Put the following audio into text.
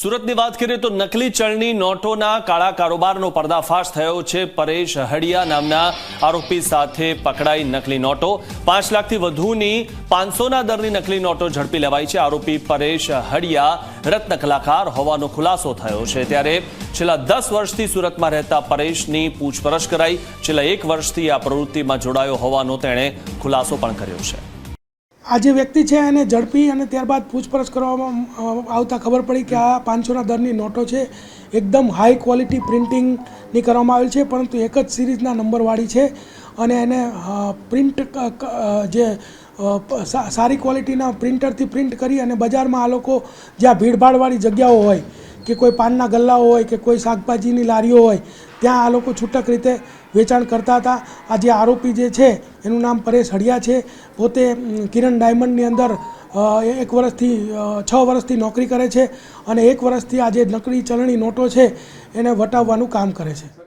સુરતની વાત કરીએ તો નકલી ચલણી નોટોના કાળા કારોબારનો પર્દાફાશ થયો છે. પરેશ હડિયા નામના આરોપી સાથે પકડાઈ નકલી નોટો. પાંચ લાખથી વધુની પાંચસોના દરની નકલી નોટો ઝડપી લેવાઈ છે. આરોપી પરેશ હડિયા રત્ન કલાકાર હોવાનો ખુલાસો થયો છે. ત્યારે છેલ્લા દસ વર્ષથી સુરતમાં રહેતા પરેશની પૂછપરછ કરાઈ. છેલ્લા એક વર્ષથી આ પ્રવૃત્તિમાં જોડાયો હોવાનો તેણે ખુલાસો પણ કર્યો છે. આ જે વ્યક્તિ છે એને ઝડપી અને ત્યારબાદ પૂછપરછ કરવામાં આવતા ખબર પડી કે આ પાંચસોના દરની નોટો છે. એકદમ હાઈ ક્વોલિટી પ્રિન્ટિંગની કરવામાં આવેલ છે, પરંતુ એક જ સિરીઝના નંબરવાળી છે અને એને પ્રિન્ટ જે સારી ક્વોલિટીના પ્રિન્ટરથી પ્રિન્ટ કરી અને બજારમાં આ લોકો જ્યાં ભીડભાડવાળી જગ્યાઓ હોય કે કોઈ પાનના ગલ્લાઓ હોય કે કોઈ શાકભાજીની લારીઓ હોય, ત્યાં આ લોકો છૂટક રીતે વેચાણ કરતા હતા. આ જે આરોપી જે છે, એનું નામ પરેશ હડિયા છે. પોતે કિરણ ડાયમંડની અંદર એક વર્ષથી છ વર્ષથી નોકરી કરે છે અને એક વર્ષથી આ જે નકલી ચલણી નોટો છે, એને વટાવવાનું કામ કરે છે.